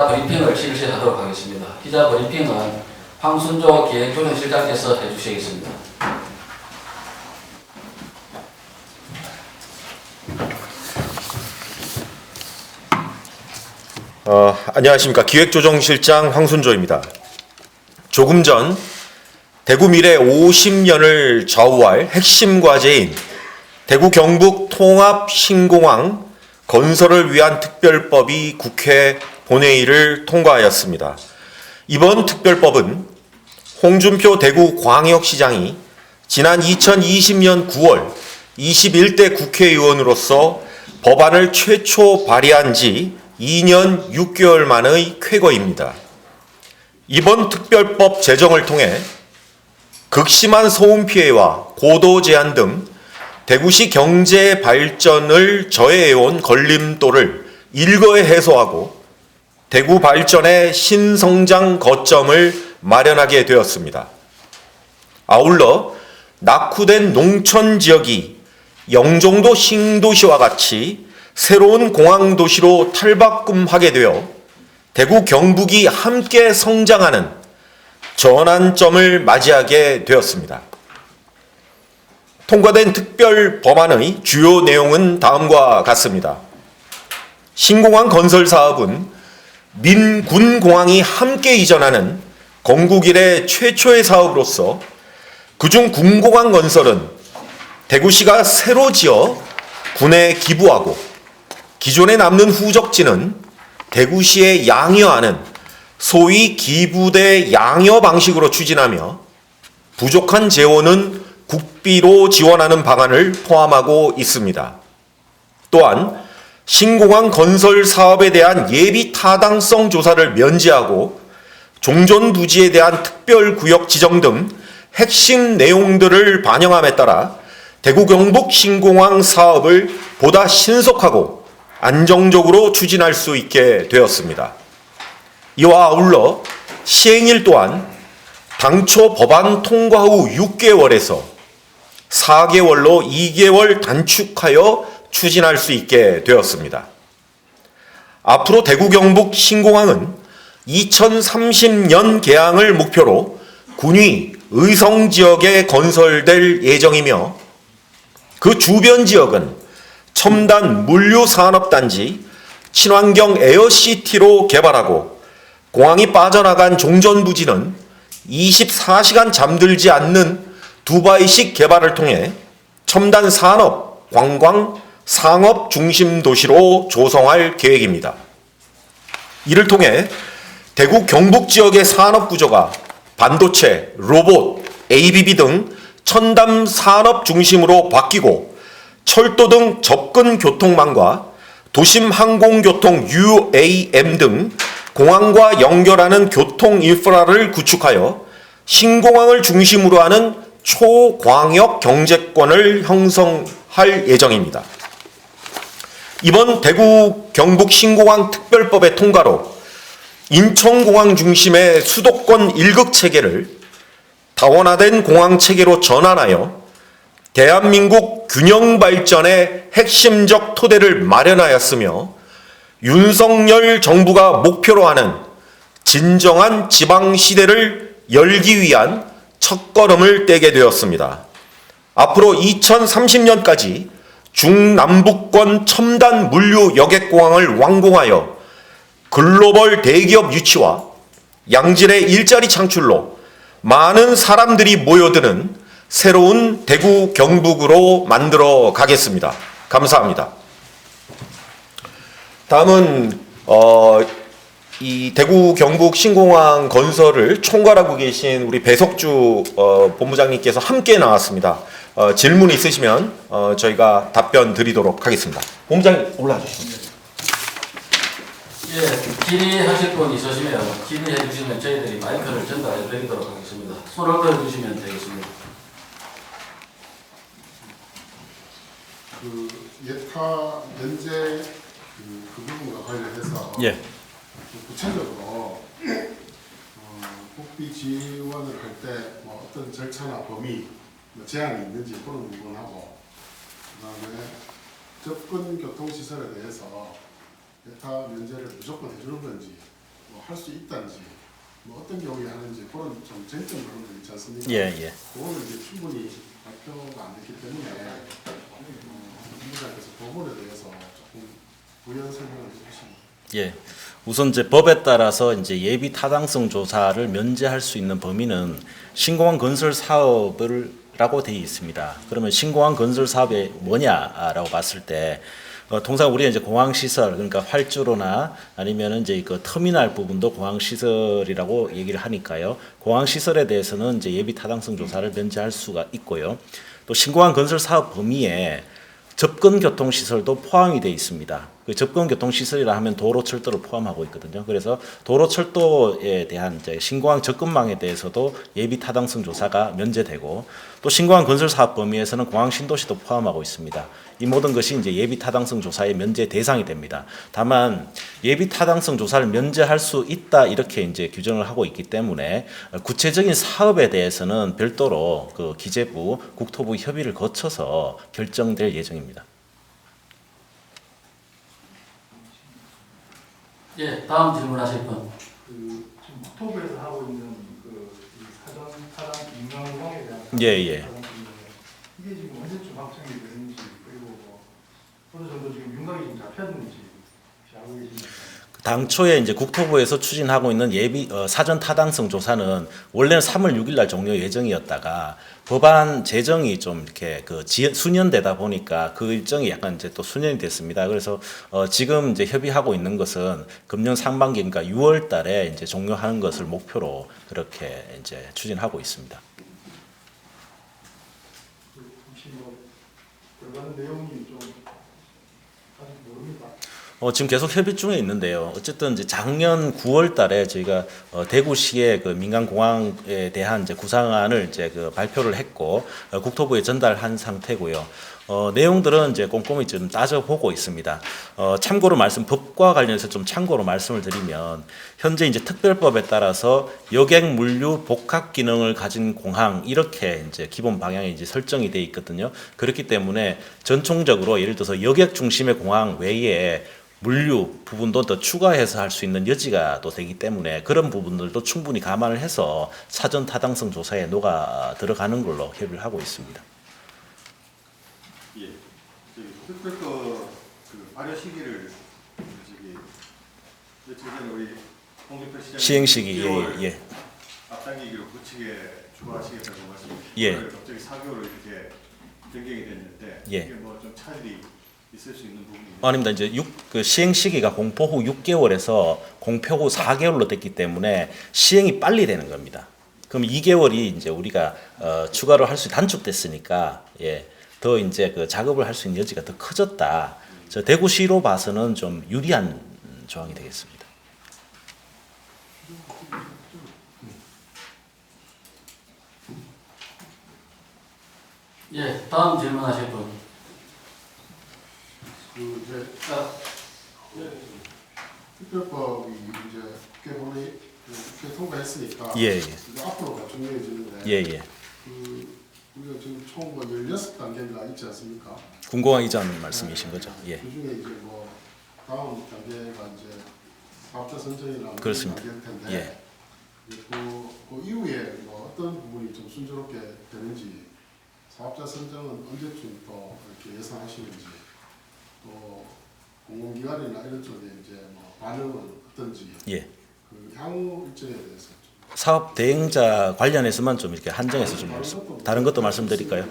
브리핑을 실시하도록 하겠습니다. 기자 브리핑은 황순조 기획조정실장께서 해주시겠습니다. 어, 안녕하십니까. 기획조정실장 황순조입니다. 조금 전 대구 미래 50년을 좌우할 핵심 과제인 대구 경북 통합 신공항 건설을 위한 특별법이 국회 본회의를 통과하였습니다. 이번 특별법은 홍준표 대구 광역시장이 지난 2020년 9월 21대 국회의원으로서 법안을 최초 발의한 지 2년 6개월 만의 쾌거입니다. 이번 특별법 제정을 통해 극심한 소음 피해와 고도 제한 등 대구시 경제 발전을 저해해온 걸림돌을 일거에 해소하고 대구 발전의 신성장 거점을 마련하게 되었습니다. 아울러 낙후된 농촌 지역이 영종도 신도시와 같이 새로운 공항 도시로 탈바꿈하게 되어 대구 경북이 함께 성장하는 전환점을 맞이하게 되었습니다. 통과된 특별 법안의 주요 내용은 다음과 같습니다. 신공항 건설 사업은 민군 공항이 함께 이전하는 건국 이래 최초의 사업으로서 그중 군공항 건설은 대구시가 새로 지어 군에 기부하고 기존에 남는 후적지는 대구시에 양여하는 소위 기부대 양여 방식으로 추진하며 부족한 재원은 국비로 지원하는 방안을 포함하고 있습니다. 또한 신공항 건설 사업에 대한 예비 타당성 조사를 면제하고 종전 부지에 대한 특별 구역 지정 등 핵심 내용들을 반영함에 따라 대구 경북 신공항 사업을 보다 신속하고 안정적으로 추진할 수 있게 되었습니다. 이와 아울러 시행일 또한 당초 법안 통과 후 6개월에서 4개월로 2개월 단축하여 추진할 수 있게 되었습니다. 앞으로 대구 경북 신공항은 2030년 개항을 목표로 군위 의성 지역에 건설될 예정이며 그 주변 지역은 첨단 물류 산업 단지 친환경 에어시티로 개발하고 공항이 빠져나간 종전 부지는 24시간 잠들지 않는 두바이식 개발을 통해 첨단 산업, 관광, 상업 중심 도시로 조성할 계획입니다. 이를 통해 대구 경북 지역의 산업 구조가 반도체, 로봇, ABB 등 첨단 산업 중심으로 바뀌고 철도 등 접근 교통망과 도심 항공교통 UAM 등 공항과 연결하는 교통 인프라를 구축하여 신공항을 중심으로 하는 초광역 경제권을 형성할 예정입니다. 이번 대구 경북 신공항 특별법의 통과로 인천공항 중심의 수도권 일극 체계를 다원화된 공항 체계로 전환하여 대한민국 균형 발전의 핵심적 토대를 마련하였으며 윤석열 정부가 목표로 하는 진정한 지방 시대를 열기 위한 첫걸음을 떼게 되었습니다. 앞으로 2030년까지 중남북권 첨단 물류 여객공항을 완공하여 글로벌 대기업 유치와 양질의 일자리 창출로 많은 사람들이 모여드는 새로운 대구 경북으로 만들어 가겠습니다. 감사합니다. 다음은 어, 이 대구 경북 신공항 건설을 총괄하고 계신 우리 배석주 어, 본부장님께서 함께 나왔습니다. 어, 질문 있으시면 어, 저희가 답변 드리도록 하겠습니다. 본부장님 올라와 주시죠. 예, 질의하실 분 있으시면 질의해 주시면 저희들이 마이크를 전달해 드리도록 하겠습니다. 손을 들어 주시면 되겠습니다. 그 예타 면제 그, 그 부분과 관련해서 예. 좀 구체적으로 어, 국비 지원을 할 때 뭐 어떤 절차나 범위 뭐 제한이 있는지 그런 부분하고 그다음에 접근 교통 시설에 대해서 예타 면제를 무조건 해주는 건지 할수 있다는지 뭐 어떤 경우에 하는지 그런 좀 쟁점 그런 거 있지 않습니까? 예, 예. 그거는 이제 충분히 발표가 안 됐기 때문에 어, 본부장께서 부분에 대해서 조금 부연 설명을 해주시면 예. 우선 이제 법에 따라서 이제 예비 타당성 조사를 면제할 수 있는 범위는 신공항 건설 사업을 라고 되어 있습니다. 그러면 신공항 건설 사업이 뭐냐라고 봤을 때 어, 통상 우리가 이제 공항 시설 그러니까 활주로나 아니면 이제 그 터미널 부분도 공항 시설이라고 얘기를 하니까요. 공항 시설에 대해서는 이제 예비 타당성 조사를 면제할 수가 있고요. 또 신공항 건설 사업 범위에 접근 교통 시설도 포함이 되어 있습니다. 그 접근 교통 시설이라 하면 도로 철도를 포함하고 있거든요. 그래서 도로 철도에 대한 이제 신공항 접근망에 대해서도 예비 타당성 조사가 면제되고 또 신공항 건설 사업 범위에서는 공항 신도시도 포함하고 있습니다. 이 모든 것이 이제 예비 타당성 조사의 면제 대상이 됩니다. 다만 예비 타당성 조사를 면제할 수 있다 이렇게 이제 규정을 하고 있기 때문에 구체적인 사업에 대해서는 별도로 그 기재부, 국토부 협의를 거쳐서 결정될 예정입니다. 예, 다음 질문하실 분. 그 지금 국토부에서 하고 있는 그이 사전 타당 인명공에 대한 예, 예. 사전. 이게 지금 언제쯤 확정이 되는지 그리고 뭐 어느 정도 지금 윤곽이 좀 잡혔는지 혹시 알고 계십니까? 당초에 이제 국토부에서 추진하고 있는 예비 어, 사전 타당성 조사는 원래는 3월 6일 날 종료 예정이었다가 법안 제정이 좀 이렇게 그 지- 수년되다 보니까 그 일정이 약간 이제 또 수년이 됐습니다. 그래서 어, 지금 이제 협의하고 있는 것은 금년 상반기 그러니까 6월 달에 이제 종료하는 것을 목표로 그렇게 이제 추진하고 있습니다. 그 혹시 뭐 내용이 좀 아직 모릅니다. 어, 지금 계속 협의 중에 있는데요. 어쨌든 이제 작년 9월 달에 저희가 어, 대구시의 그 민간 공항에 대한 이제 구상안을 이제 그 발표를 했고 어, 국토부에 전달한 상태고요. 어, 내용들은 이제 꼼꼼히 좀 따져보고 있습니다. 어, 참고로 말씀, 법과 관련해서 좀 참고로 말씀을 드리면, 현재 이제 특별법에 따라서 여객 물류 복합 기능을 가진 공항, 이렇게 이제 기본 방향이 이제 설정이 돼 있거든요. 그렇기 때문에 전총적으로 예를 들어서 여객 중심의 공항 외에 물류 부분도 더 추가해서 할 수 있는 여지가 또 되기 때문에 그런 부분들도 충분히 감안을 해서 사전 타당성 조사에 녹아 들어가는 걸로 협의를 하고 있습니다. 예. 특별법 그 발효 시기를 저기 며칠 전에 우리 홍준표 시장 시행 시기 예, 예. 앞당기기로 굳히게 추가하시겠다고 말씀. 예. 갑자기 4개월로 이렇게 변경이 됐는데 예. 이게 뭐 좀 차질이 있을 수 있는 부분이 아닙니다. 이제 6, 그 시행 시기가 공포 후 6개월에서 공표 후 4개월로 됐기 때문에 시행이 빨리 되는 겁니다. 그럼 2개월이 이제 우리가 어, 추가로 할 수 단축됐으니까 예, 더 이제 그 작업을 할 수 있는 여지가 더 커졌다. 저 대구시로 봐서는 좀 유리한 조항이 되겠습니다. 예, 다음 질문하실 분. 그 특별법이 이제 국회 본회 국회 통과했으니까 예, 예. 이제 앞으로가 중요해지는데 예, 예. 그 우리가 지금 총 뭐 16단계가 있지 않습니까? 군공항 이전 말씀이신 거죠? 예. 그 중에 이제 뭐 다음 단계가 이제 사업자 선정이나 뭐 그렇습니다. 단계일 텐데 예. 그, 그 이후에 뭐 어떤 부분이 좀 순조롭게 되는지 사업자 선정은 언제쯤 또 이렇게 예상하시는지 또 공공기관이나 이런 쪽에 이제 뭐 반응은 어떤지 예. 그 향후 일정에 대해서 좀 사업 대행자 관련해서만 좀 이렇게 한정해서 좀 말씀, 다른 것도 말씀드릴까요?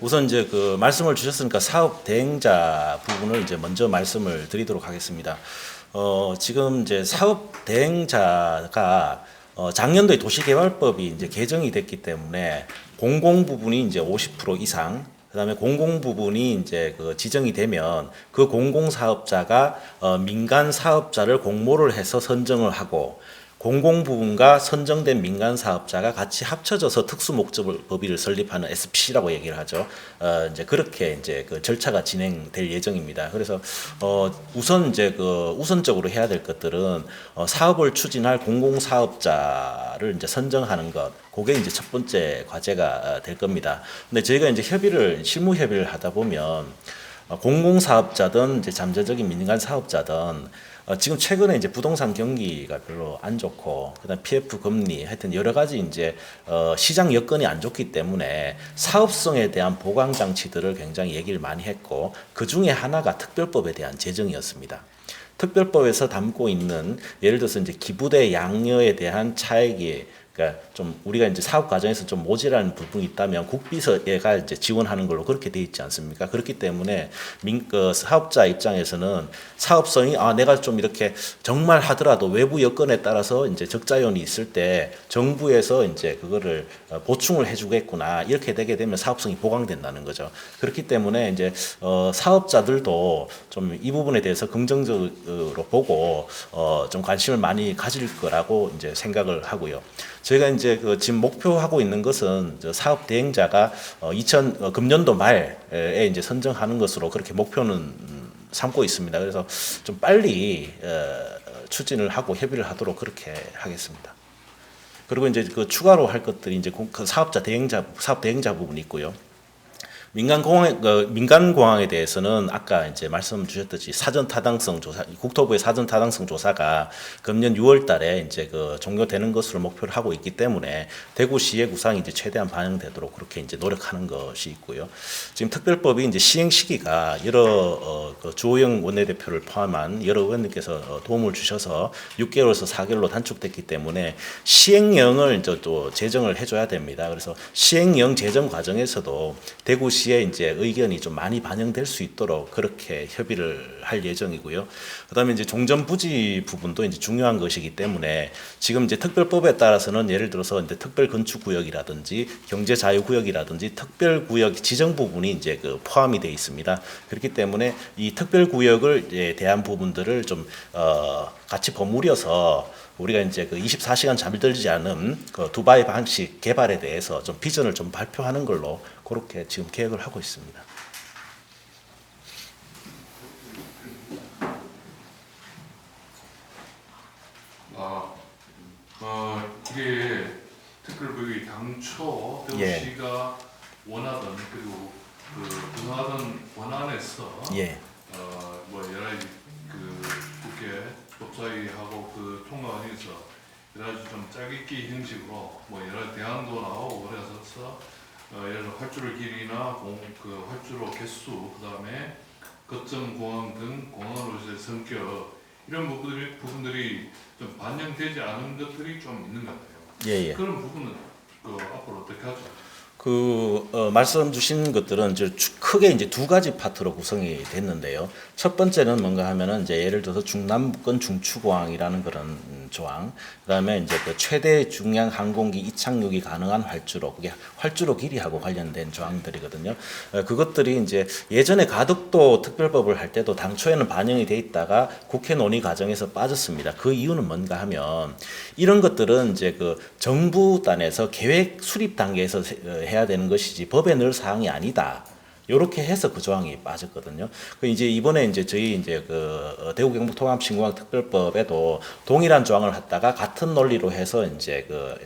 우선 이제 그 말씀을 주셨으니까 사업 대행자 부분을 이제 먼저 말씀을 드리도록 하겠습니다. 어, 지금 이제 사업 대행자가 어, 작년도에 도시개발법이 이제 개정이 됐기 때문에 공공 부분이 이제 50% 이상 그다음에 공공 부분이 이제 그 지정이 되면 그 공공 사업자가 어, 민간 사업자를 공모를 해서 선정을 하고 공공 부분과 선정된 민간 사업자가 같이 합쳐져서 특수 목적 법인을 설립하는 SPC라고 얘기를 하죠. 어, 이제 그렇게 이제 그 절차가 진행될 예정입니다. 그래서 어, 우선 이제 그 우선적으로 해야 될 것들은 어, 사업을 추진할 공공 사업자를 이제 선정하는 것. 그게 이제 첫 번째 과제가 어, 될 겁니다. 근데 저희가 이제 협의를 실무 협의를 하다 보면 어, 공공 사업자든 이제 잠재적인 민간 사업자든 어, 지금 최근에 이제 부동산 경기가 별로 안 좋고 그다음 PF 금리 하여튼 여러 가지 이제 어, 시장 여건이 안 좋기 때문에 사업성에 대한 보강 장치들을 굉장히 얘기를 많이 했고 그 중에 하나가 특별법에 대한 제정이었습니다. 특별법에서 담고 있는 예를 들어서 이제 기부대 양녀에 대한 차액이 그러니까 좀 우리가 이제 사업 과정에서 좀 모자라는 부분이 있다면 국비서가 이제 지원하는 걸로 그렇게 돼 있지 않습니까? 그렇기 때문에 민, 그 사업자 입장에서는 사업성이 아 내가 좀 이렇게 정말 하더라도 외부 여건에 따라서 이제 적자 요인이 있을 때 정부에서 이제 그거를 어, 보충을 해주겠구나 이렇게 되게 되면 사업성이 보강된다는 거죠. 그렇기 때문에 이제 어, 사업자들도 좀 이 부분에 대해서 긍정적 으로 보고 어, 좀 관심을 많이 가질 거라고 이제 생각을 하고요. 저희가 이제 그 지금 목표하고 있는 것은 저 사업 대행자가 어, 2000 어, 금년도 말에 이제 선정하는 것으로 그렇게 목표는 음, 삼고 있습니다. 그래서 좀 빨리 어, 추진을 하고 협의를 하도록 그렇게 하겠습니다. 그리고 이제 그 추가로 할 것들이 이제 공- 그 사업자 대행자 사업 대행자 부분이 있고요. 민간 공항 그 민간 공항에 대해서는 아까 이제 말씀 주셨듯이 사전 타당성 조사 국토부의 사전 타당성 조사가 금년 6월달에 이제 그 종료되는 것으로 목표를 하고 있기 때문에 대구시의 구상이 이제 최대한 반영되도록 그렇게 이제 노력하는 것이 있고요. 지금 특별법이 이제 시행 시기가 여러 어, 그 주호영 원내대표를 포함한 여러 의원님께서 어, 도움을 주셔서 6개월에서 4개월로 단축됐기 때문에 시행령을 이제 또 제정을 해줘야 됩니다. 그래서 시행령 제정 과정에서도 대구시 의 이제 의견이 좀 많이 반영될 수 있도록 그렇게 협의를 할 예정이고요. 그다음에 이제 종전 부지 부분도 이제 중요한 것이기 때문에 지금 이제 특별법에 따라서는 예를 들어서 이제 특별 건축 구역이라든지 경제 자유 구역이라든지 특별 구역 지정 부분이 이제 그 포함이 돼 있습니다. 그렇기 때문에 이 특별 구역을 대한 부분들을 좀 어, 같이 버무려서 우리가 이제 그 24시간 잠들지 않은 그 두바이 방식 개발에 대해서 좀 비전을 좀 발표하는 걸로 그렇게 지금 계획을 하고 있습니다. 아, 어, 이게 특별법이 당초 예. 대구시가 원하던 그리고 그 등하던 원안에서 예, 법사위하고 그 통과안에서 여러 가지 좀 짜깁기 형식으로 뭐 여러 대안도 나오고 그래서 어, 예를 들어 활주로 길이나 공, 그 활주로 개수 그다음에 거점 공항 등 공항으로서의 성격 이런 부분들이 부분들이 좀 반영되지 않은 것들이 좀 있는 것 같아요. 예, 예. 그런 부분은 그 앞으로 어떻게 하죠? 그 어, 말씀 주신 것들은 이제 주- 크게 이제 두 가지 파트로 구성이 됐는데요. 첫 번째는 뭔가 하면은 이제 예를 들어서 중남권 중추공항이라는 그런 음, 조항, 그다음에 이제 그 최대 중량 항공기 이착륙이 가능한 활주로, 그게 활주로 길이하고 관련된 조항들이거든요. 어, 그것들이 이제 예전에 가덕도 특별법을 할 때도 당초에는 반영이 돼 있다가 국회 논의 과정에서 빠졌습니다. 그 이유는 뭔가 하면 이런 것들은 이제 그 정부 단에서 계획 수립 단계에서 세- 어, 해야 되는 것이지 법에 넣을 사항이 아니다. 요렇게 해서 그 조항이 빠졌거든요. 그 이제 이번에 이제 저희 이제 그 어, 대구 경북 통합 신공항 특별법에도 동일한 조항을 했다가 같은 논리로 해서 이제 그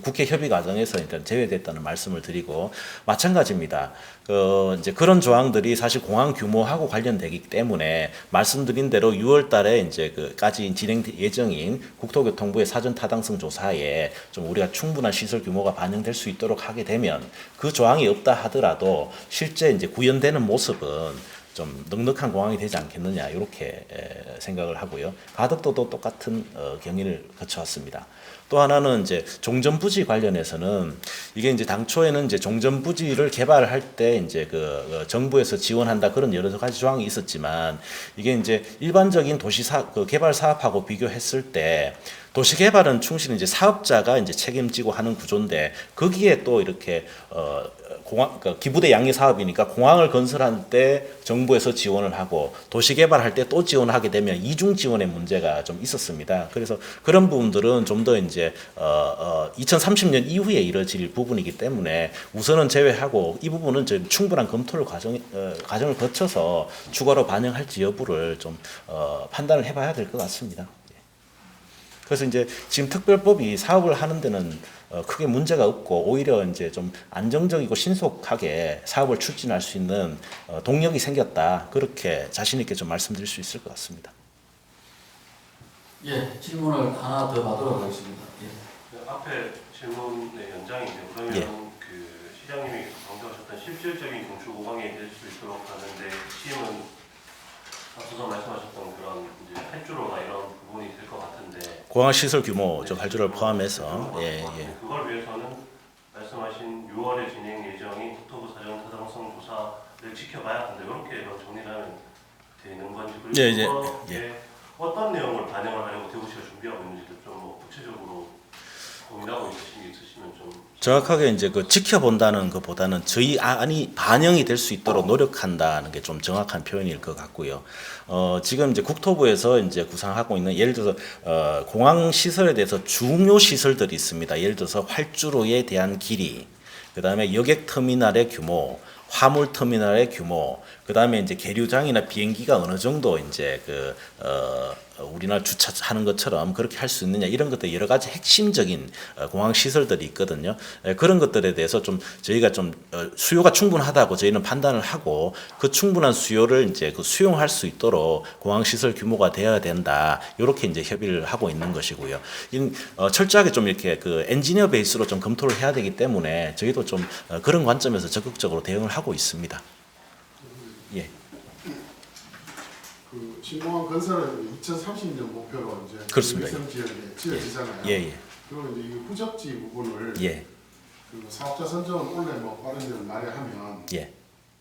국회 협의 과정에서 일단 제외됐다는 말씀을 드리고 마찬가지입니다. 그 이제 그런 조항들이 사실 공항 규모하고 관련되기 때문에 말씀드린 대로 6월달에 이제 그까지 진행 예정인 국토교통부의 사전 타당성 조사에 좀 우리가 충분한 시설 규모가 반영될 수 있도록 하게 되면 그 조항이 없다 하더라도 실제 이제 구현되는 모습은 좀 넉넉한 공항이 되지 않겠느냐 이렇게 에, 생각을 하고요. 가덕도도 똑같은 어, 경위를 거쳐왔습니다. 또 하나는 이제 종전부지 관련해서는 이게 이제 당초에는 이제 종전부지를 개발할 때 이제 그 어, 정부에서 지원한다 그런 여러 가지 조항이 있었지만 이게 이제 일반적인 도시 사, 그 개발 사업하고 비교했을 때 도시 개발은 충실히 이제 사업자가 이제 책임지고 하는 구조인데 거기에 또 이렇게 어 공항 그 기부대 양리 사업이니까 공항을 건설할 때 정부에서 지원을 하고 도시 개발할 때 또 지원하게 되면 이중 지원의 문제가 좀 있었습니다. 그래서 그런 부분들은 좀 더 이제 어, 어 2030년 이후에 이뤄질 부분이기 때문에 우선은 제외하고 이 부분은 좀 충분한 검토를 과정 어, 과정을 거쳐서 추가로 반영할지 여부를 좀 어, 판단을 해봐야 될 것 같습니다. 그래서 이제 지금 특별법이 사업을 하는 데는 어, 크게 문제가 없고 오히려 이제 좀 안정적이고 신속하게 사업을 추진할 수 있는 어, 동력이 생겼다 그렇게 자신 있게 좀 말씀드릴 수 있을 것 같습니다. 예, 질문을 하나 더 받도록 하겠습니다. 예. 그 앞에 질문의 연장인데 그러면 예. 그 시장님이 강조하셨던 실질적인 공출 보강이 될 수 있도록 하는데 시임은 앞서서 말씀하셨던 그런 이제 활주로나 이런 부분이 될 것 같은데 공항 시설 규모 저 발주를 포함해서 예 예. 그걸 위해서는 말씀하신 6월에 진행 예정인 국토부 사정 타당성 조사를 지켜봐야 한다 이렇게 정리하면 되는 건지 그리고 예, 예, 어떤 내용을 반영을 하려고 대구시가 준비하고 있는지도 좀뭐 구체적으로 고민하고 있으신 게 있으시면 좀 정확하게 이제 그 지켜본다는 것보다는 저희 안이 반영이 될 수 있도록 노력한다는 게 좀 정확한 표현일 것 같고요. 어, 지금 이제 국토부에서 이제 구상하고 있는 예를 들어서 어, 공항 시설에 대해서 중요 시설들이 있습니다. 예를 들어서 활주로에 대한 길이, 그 다음에 여객 터미널의 규모, 화물 터미널의 규모, 그 다음에 이제 계류장이나 비행기가 어느 정도 이제 그, 어, 우리나라 주차하는 것처럼 그렇게 할 수 있느냐 이런 것들 여러 가지 핵심적인 어, 공항 시설들이 있거든요. 예, 그런 것들에 대해서 좀 저희가 좀 어, 수요가 충분하다고 저희는 판단을 하고 그 충분한 수요를 이제 그 수용할 수 있도록 공항 시설 규모가 되어야 된다. 이렇게 이제 협의를 하고 있는 것이고요. 이, 어, 철저하게 좀 이렇게 그 엔지니어 베이스로 좀 검토를 해야 되기 때문에 저희도 좀 어, 그런 관점에서 적극적으로 대응을 하고 있습니다. 예. 그 신공항 건설은 2030년 목표로 이제 그렇습니다. 위성 지역에 지어지잖아요. 예, 예, 그리고 이제 이 후적지 부분을 예, 그 사업자 선정은 원래 뭐 빠른 데는 말하면 예,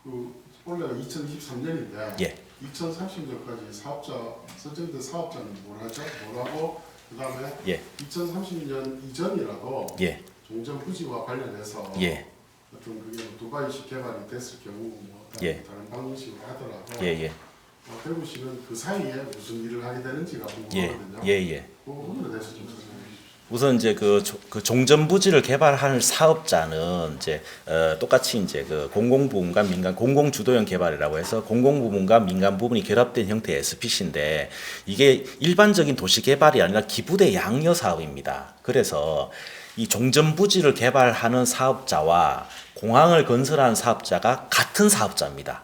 그 원래가 2023년인데 예. 2030년까지 사업자 선정된 사업자는 뭐라죠? 뭐라고 그다음에 예. 2030년 이전이라도 예, 종전 부지와 관련해서 예, 어떤 그게 뭐 두바이식 개발이 됐을 경우 뭐 예. 다른 방식으로 하더라도 예, 예, 어, 대구시는 그 사이에 무슨 일을 하게 되는지가 예, 궁금하거든요. 예, 예. 그 부분에 대해서 좀 설명해 주십시오. 우선 이제 그, 조- 그 종전 부지를 개발할 사업자는 이제 어, 똑같이 이제 그 공공 부문과 민간 공공 주도형 개발이라고 해서 공공 부문과 민간 부분이 결합된 형태의 SPC인데 이게 일반적인 도시 개발이 아니라 기부대 양여 사업입니다. 그래서 이 종전 부지를 개발하는 사업자와 공항을 건설하는 사업자가 같은 사업자입니다.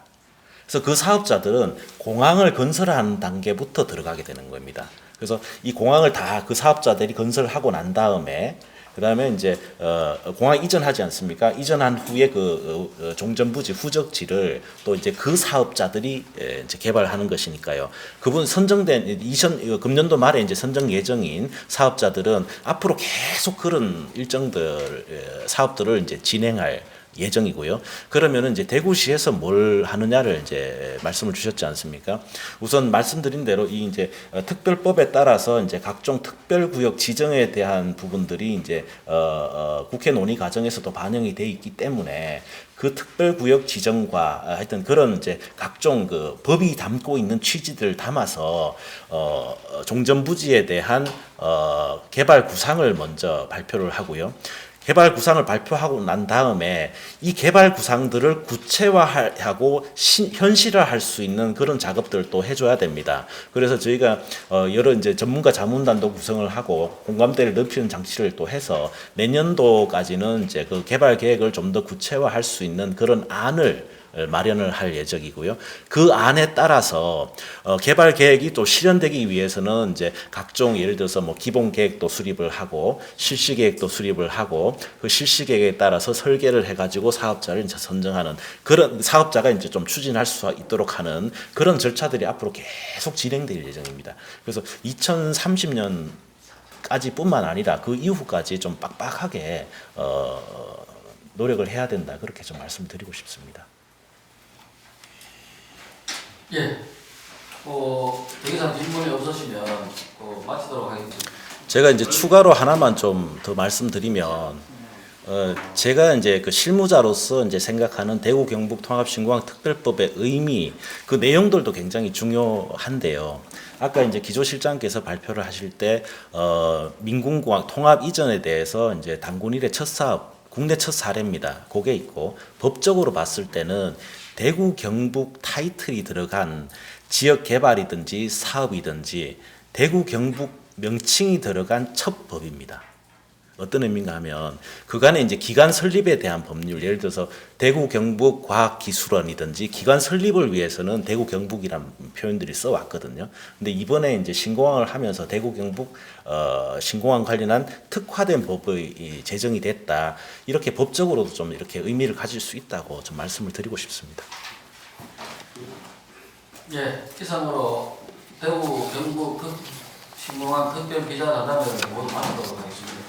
그래서 그 사업자들은 공항을 건설하는 단계부터 들어가게 되는 겁니다. 그래서 이 공항을 다 그 사업자들이 건설하고 난 다음에 그 다음에 이제 어, 공항 이전하지 않습니까? 이전한 후에 그 어, 어, 종전부지 후적지를 또 이제 그 사업자들이 에, 이제 개발하는 것이니까요. 그분 선정된 이전 금년도 말에 이제 선정 예정인 사업자들은 앞으로 계속 그런 일정들 에, 사업들을 이제 진행할 예정이고요. 그러면은 이제 대구시에서 뭘 하느냐를 이제 말씀을 주셨지 않습니까? 우선 말씀드린 대로 이 이제 어, 특별법에 따라서 이제 각종 특별구역 지정에 대한 부분들이 이제 어, 어, 국회 논의 과정에서도 반영이 돼 있기 때문에 그 특별구역 지정과 어, 하여튼 그런 이제 각종 그 법이 담고 있는 취지들을 담아서 어, 어, 종전부지에 대한 어, 개발 구상을 먼저 발표를 하고요. 개발 구상을 발표하고 난 다음에 이 개발 구상들을 구체화하고 시- 현실화할 수 있는 그런 작업들을 또 해줘야 됩니다. 그래서 저희가 어, 여러 이제 전문가 자문단도 구성을 하고 공감대를 넓히는 장치를 또 해서 내년도까지는 이제 그 개발 계획을 좀 더 구체화할 수 있는 그런 안을 마련을 할 예정이고요. 그 안에 따라서 어, 개발 계획이 또 실현되기 위해서는 이제 각종 예를 들어서 뭐 기본 계획도 수립을 하고 실시 계획도 수립을 하고 그 실시 계획에 따라서 설계를 해가지고 사업자를 이제 선정하는 그런 사업자가 이제 좀 추진할 수 있도록 하는 그런 절차들이 앞으로 계속 진행될 예정입니다. 그래서 2030년 까지뿐만 아니라 그 이후까지 좀 빡빡하게 어, 노력을 해야 된다 그렇게 좀 말씀드리고 싶습니다. 예. 어, 더 이상 질문이 없으시면 어, 마치도록 하겠습니다. 제가 이제 추가로 하나만 좀 더 말씀드리면 어 제가 이제 그 실무자로서 이제 생각하는 대구 경북 통합 신공항 특별법의 의미 그 내용들도 굉장히 중요한데요. 아까 이제 기조실장께서 발표를 하실 때 어 민궁공항 통합 이전에 대해서 이제 단군 일의 첫 사업 국내 첫 사례입니다. 그게 있고 법적으로 봤을 때는 대구 경북 타이틀이 들어간 지역 개발이든지 사업이든지 대구 경북 명칭이 들어간 첫 법입니다. 어떤 의미인가 하면 그간에 이제 기관 설립에 대한 법률 예를 들어서 대구 경북 과학기술원이든지 기관 설립을 위해서는 대구 경북이란 표현들이 써 왔거든요. 근데 이번에 이제 신공항을 하면서 대구 경북 어, 신공항 관련한 특화된 법의 이 제정이 됐다. 이렇게 법적으로도 좀 이렇게 의미를 가질 수 있다고 좀 말씀을 드리고 싶습니다. 예, 이상으로 대구 경북 특- 신공항 특별 기자 간담회를 모두 마치도록 하겠습니다.